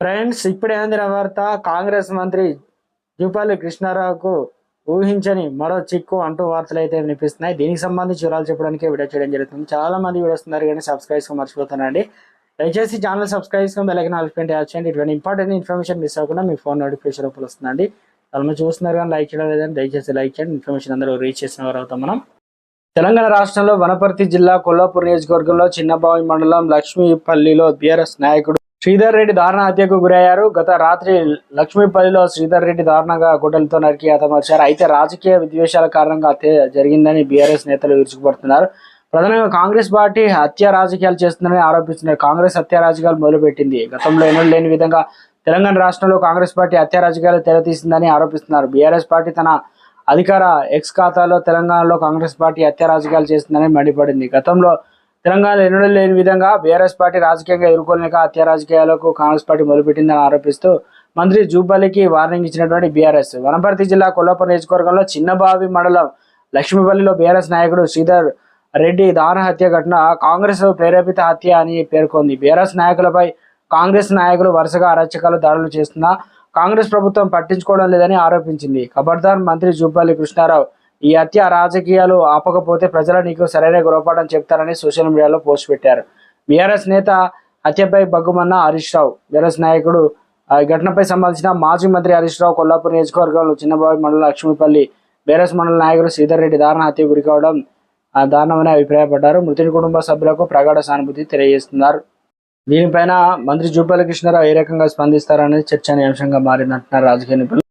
Friends ఇప్పుడే అందిన వార్త కాంగ్రెస్ మంత్రి జూపాలి కృష్ణారావుకు ఊహించని మరో చిక్కు అంటూ వార్తలు అయితే వినిపిస్తున్నాయి. దీనికి సంబంధించి వివరాలు చెప్పడానికి వీడియో చేయడం జరుగుతుంది. చాలా మంది వీడియోస్ కానీ సబ్స్క్రైబ్స్ మర్చిపోతున్నారండి. దయచేసి ఛానల్ సబ్స్క్రైబ్ చేసుకొని బెల్లకి నాలుగు యాడ్ చేయండి. ఇటువంటి ఇంపార్టెంట్ ఇన్ఫర్మేషన్ మిస్ అవ్వకుండా మీ ఫోన్ నోటిఫికేషన్ రూపంలో వస్తుందండి. చాలా మంది చూస్తున్నారు కానీ లైక్ చేయడం లేదని దయచేసి లైక్ చేయండి. ఇన్ఫర్మేషన్ అందరూ రీచ్ చేసిన వారు అవుతాం మనం. తెలంగాణ రాష్ట్రంలో వనపర్తి జిల్లా కొల్లాపూర్ నియోజకవర్గంలో చిన్నబావి మండలం లక్ష్మీపల్లిలో బీఆర్ఎస్ నాయకుడు శ్రీధర్ రెడ్డి దారుణ హత్యకు గురయ్యారు. గత రాత్రి లక్ష్మీపల్లిలో శ్రీధర్ రెడ్డి దారుణంగా గుడ్డలతో నరికి హతమర్చారు అయితే రాజకీయ విద్వేషాల కారణంగా హత్య జరిగిందని బీఆర్ఎస్ నేతలు విరుచుకుపడుతున్నారు. ప్రధానంగా కాంగ్రెస్ పార్టీ హత్య రాజకీయాలు చేస్తుందని ఆరోపిస్తున్నారు. కాంగ్రెస్ హత్య రాజకీయాలు మొదలుపెట్టింది. గతంలో ఎన్నడూ లేని విధంగా తెలంగాణ రాష్ట్రంలో కాంగ్రెస్ పార్టీ హత్య రాజకీయాలు తెరతీసిందని ఆరోపిస్తున్నారు. బీఆర్ఎస్ పార్టీ తన అధికార ఎక్స్ ఖాతాలో తెలంగాణలో కాంగ్రెస్ పార్టీ హత్య రాజకీయాలు చేస్తుందని మండిపడింది. గతంలో తెలంగాణలో ఎన్నడూ లేని విధంగా బీఆర్ఎస్ పార్టీ రాజకీయంగా ఎదుర్కోలేక హత్య రాజకీయాలకు కాంగ్రెస్ పార్టీ మొదలుపెట్టిందని ఆరోపిస్తూ మంత్రి జూపల్లికి వార్నింగ్ ఇచ్చినటువంటి బీఆర్ఎస్. వనపర్తి జిల్లా కొల్లాపూర్ నియోజకవర్గంలో చిన్నబావి మండలం లక్ష్మీపల్లిలో బీఆర్ఎస్ నాయకుడు శ్రీధర్ రెడ్డి దారుణ హత్య ఘటన కాంగ్రెస్ ప్రేరేపిత హత్య అని పేర్కొంది. బీఆర్ఎస్ నాయకులపై కాంగ్రెస్ నాయకులు వరుసగా అరాచకాలు దాడులు చేస్తున్నా కాంగ్రెస్ ప్రభుత్వం పట్టించుకోవడం లేదని ఆరోపించింది. ఖబర్దార్ మంత్రి జూపల్లి కృష్ణారావు ఈ హత్య రాజకీయాలు ఆపకపోతే ప్రజలు నీకు సరైన గురపాఠం చెప్తారని సోషల్ మీడియాలో పోస్ట్ పెట్టారు. బీఆర్ఎస్ నేత హత్యపై బగ్గుమన్న హరీష్ రావు బీఆర్ఎస్ నాయకుడు ఆ ఘటనపై సంబంధించిన మాజీ మంత్రి హరీష్ రావు కొల్లాపూర్ నియోజకవర్గంలో చిన్నబాబు మండలం లక్ష్మీపల్లి బీఆర్ఎస్ మండల నాయకుడు శ్రీధర్ రెడ్డి దారుణ హత్య గురికావడం దారుణమని అభిప్రాయపడ్డారు. మృతుడి కుటుంబ సభ్యులకు ప్రగాఢ సానుభూతి తెలియజేస్తున్నారు. దీనిపైన మంత్రి జూపల్లి కృష్ణారావు ఏ రకంగా స్పందిస్తారనేది చర్చనీయాంశంగా మారిందంటున్నారు రాజకీయ నిపుణులు.